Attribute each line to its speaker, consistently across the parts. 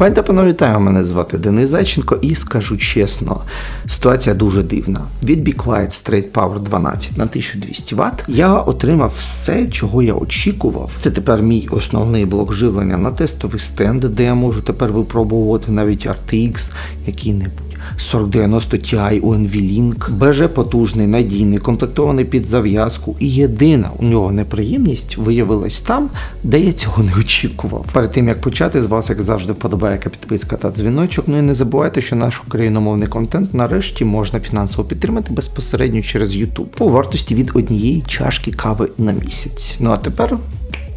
Speaker 1: Пані та мене звати Денис Зайченко і скажу чесно, ситуація дуже дивна. Від Be Quiet Straight Power 12 на 1200 Вт я отримав все, чого я очікував. Це тепер мій основний блок живлення на тестовий стенд, де я можу тепер випробувати навіть RTX який-небудь. 4090 Ti у NVLink, БЖ потужний, надійний, комплектований під зав'язку. І єдина у нього неприємність виявилась там, де я цього не очікував. Перед тим як почати, з вас, як завжди, вподобаєка підписка та дзвіночок. Ну і не забувайте, що наш україномовний контент нарешті можна фінансово підтримати безпосередньо через YouTube по вартості від однієї чашки кави на місяць. Ну а тепер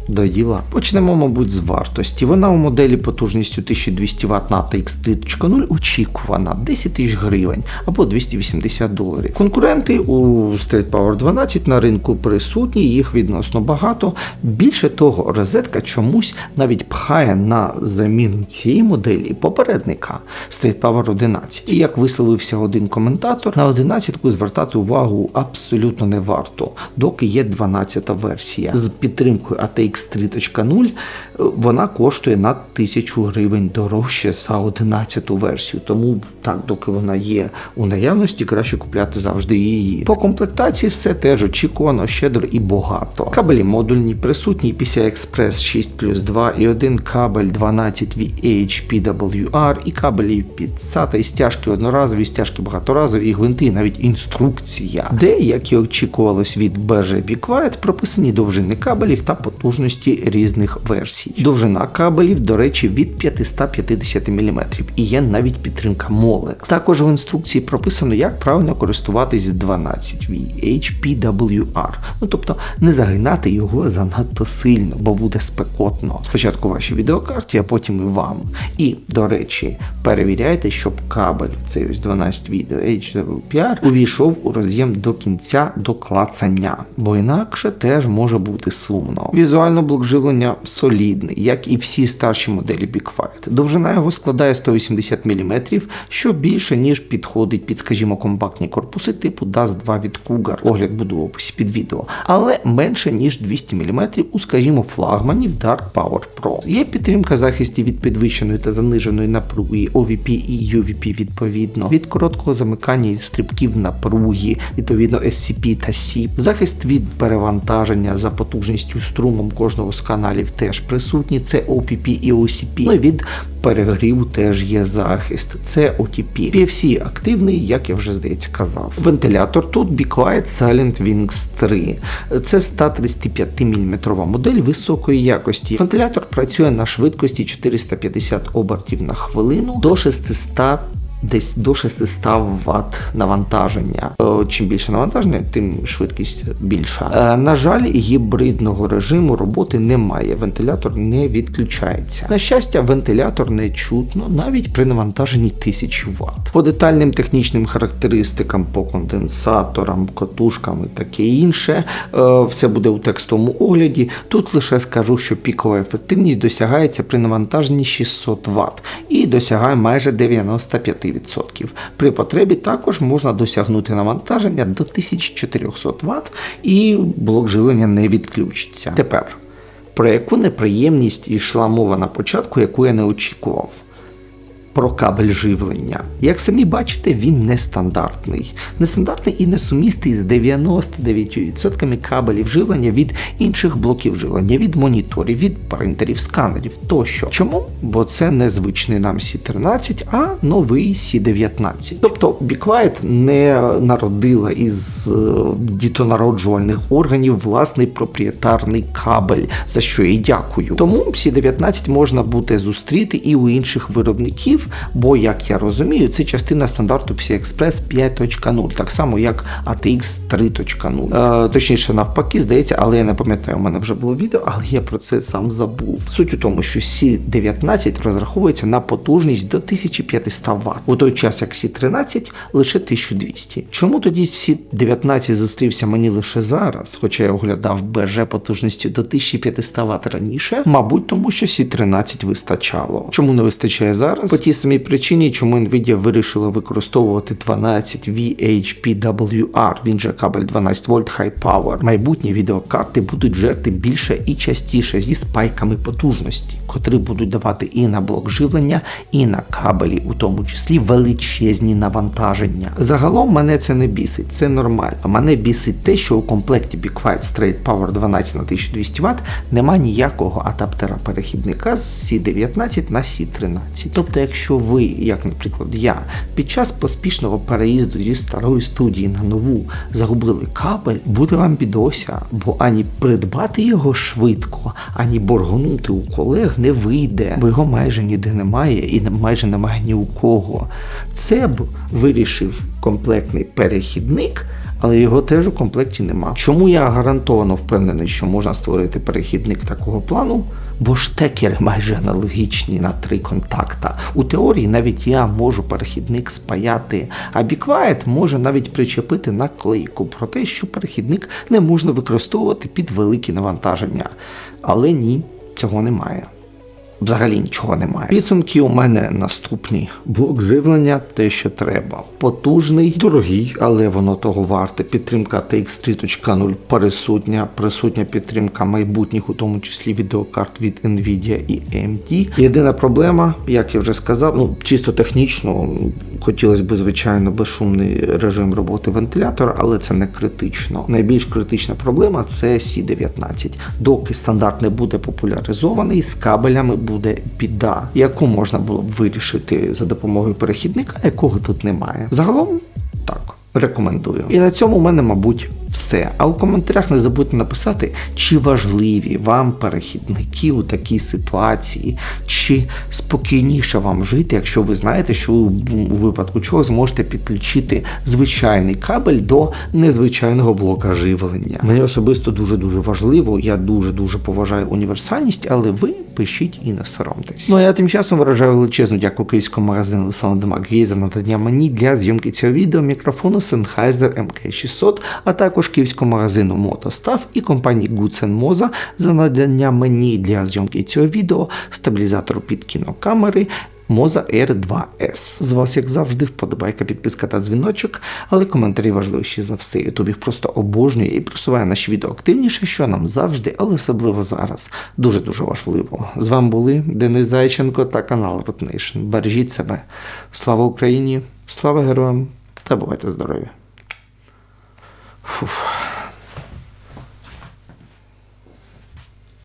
Speaker 1: до діла. Почнемо, мабуть, з вартості. Вона у моделі потужністю 1200 Вт на TX 3.0 очікувана 10 тисяч гривень або 280 доларів. Конкуренти у Straight Power 12 на ринку присутні, їх відносно багато. Більше того, розетка чомусь навіть пхає на заміну цієї моделі попередника Straight Power 11. І як висловився один коментатор, на 11 звертати увагу абсолютно не варто, доки є 12 версія з підтримкою ATX X 3.0 вона коштує на 1000 гривень дорожче за 11 версію. Тому так, доки вона є у наявності, краще купляти завжди її. По комплектації все теж очікувано, щедро і багато. Кабелі модульні, присутній PCI Express 6 плюс 2 і один кабель 12 VH PWR і кабелі під SATA, і стяжки одноразові, стяжки багаторазові, і гвинти, і навіть інструкція, де, як і очікувалось від BG Be Quiet, прописані довжини кабелів та потужності різних версій. Довжина кабелів, до речі, від 550 мм і є навіть підтримка Molex. Також в інструкції прописано, як правильно користуватись 12 HPWR. Ну тобто не загинати його занадто сильно, бо буде спекотно. Спочатку вашій відеокарті, а потім і вам. І, до речі, перевіряйте, щоб кабель, цей ось 12 відео HWPR, увійшов у роз'єм до кінця до клацання, бо інакше теж може бути сумно. Візуально блок живлення солідний, як і всі старші моделі BigFight. Довжина його складає 180 мм, що більше, ніж підходить під, скажімо, компактні корпуси типу DAS 2 від Cougar. Огляд буду в описі під відео, але менше, ніж 200 мм у, скажімо, флагманів Dark Power Pro. Є підтримка захистів від підвищеної та заниженої напруги, OVP і UVP відповідно, від короткого замикання і стрибків напруги, відповідно SCP та SIP, захист від перевантаження за потужністю струмом кожного з каналів теж присутні. Це OPP і OCP. Ну від перегріву теж є захист. Це OTP. PFC активний, як я вже здається казав. Вентилятор тут Be Quiet Silent Wings 3. Це 135 мм модель високої якості. Вентилятор працює на швидкості 450 обертів на хвилину до 600 Десь до 600 Вт навантаження. Е, Чим більше навантаження, тим швидкість більша. Е, На жаль, гібридного режиму роботи немає. Вентилятор не відключається. На щастя, вентилятор не чутно навіть при навантаженні 1000 Вт. По детальним технічним характеристикам, по конденсаторам, котушкам і таке інше, е, все буде у текстовому огляді. Тут лише скажу, що пікова ефективність досягається при навантаженні 600 Вт і досягає майже 95%. При потребі також можна досягнути навантаження до 1400 Вт і блок живлення не відключиться. Тепер, про яку неприємність йшла мова на початку, яку я не очікував. Про кабель живлення. Як самі бачите, він нестандартний. Нестандартний і несумістий з 99% кабелів живлення від інших блоків живлення, від моніторів, від принтерів, сканерів тощо. Чому? Бо це незвичний нам C13, а новий C19. Тобто BeQuiet не народила із е, дітонароджувальних органів власний проприєтарний кабель, за що їй дякую. Тому C19 можна буде зустріти і у інших виробників бо, як я розумію, це частина стандарту PCI-Express 5.0, так само як ATX 3.0. Е, точніше, навпаки, здається, але я не пам'ятаю, у мене вже було відео, але я про це сам забув. Суть у тому, що C19 розраховується на потужність до 1500 Вт, у той час як C13 лише 1200. Чому тоді C19 зустрівся мені лише зараз, хоча я оглядав БЖ потужністю до 1500 Вт раніше? Мабуть, тому що C13 вистачало. Чому не вистачає зараз? По тій самій причині, чому Nvidia вирішила використовувати 12 VHPWR, він же кабель 12 вольт High Power. Майбутні відеокарти будуть жерти більше і частіше зі спайками потужності, котрі будуть давати і на блок живлення, і на кабелі, у тому числі величезні навантаження. Загалом мене це не бісить, це нормально. Мене бісить те, що у комплекті Be Quiet Straight Power 12 на 1200 Вт нема ніякого адаптера перехідника з C19 на C13. Тобто, якщо ви, як, наприклад, я, під час поспішного переїзду зі старої студії на нову загубили кабель, буде вам бідося, бо ані придбати його швидко, ані боргонути у колег не вийде, бо його майже ніде немає і майже немає ні у кого. Це б вирішив комплектний перехідник. Але його теж у комплекті нема. Чому я гарантовано впевнений, що можна створити перехідник такого плану? Бо штекери майже аналогічні на три контакта. У теорії навіть я можу перехідник спаяти, а біквайт може навіть причепити наклейку про те, що перехідник не можна використовувати під великі навантаження. Але ні, цього немає. Взагалі нічого немає. Підсумки у мене наступні. Блок живлення те, що треба. Потужний, дорогий, але воно того варте. Підтримка TX 3.0 присутня, присутня підтримка майбутніх, у тому числі відеокарт від Nvidia і AMD. Єдина проблема, як я вже сказав, ну чисто технічно, хотілося б, звичайно, безшумний режим роботи вентилятора, але це не критично. Найбільш критична проблема це C19. Доки стандарт не буде популяризований, з кабелями буде біда, яку можна було б вирішити за допомогою перехідника, якого тут немає. Загалом так. Рекомендую. І на цьому у мене, мабуть, все. А у коментарях не забудьте написати, чи важливі вам перехідники у такій ситуації, чи спокійніше вам жити, якщо ви знаєте, що у випадку чого зможете підключити звичайний кабель до незвичайного блока живлення. Мені особисто дуже дуже важливо. Я дуже дуже поважаю універсальність, але ви пишіть і не соромтесь. Ну а я тим часом виражаю величезну дякую київському магазину Soundmark за надання мені для зйомки цього відео мікрофону Sennheiser MK600, а також київському магазину Мотостав і компанії Goodsen Moza за надання мені для зйомки цього відео стабілізатору під кінокамери. Moza R2S. З вас, як завжди, вподобайка, підписка та дзвіночок, але коментарі важливіші за все. Ютуб їх просто обожнює і просуває наші відео активніше, що нам завжди, але особливо зараз. Дуже-дуже важливо. З вами були Денис Зайченко та канал Rotnation. Бережіть себе. Слава Україні! Слава героям! Та бувайте здорові! Whew.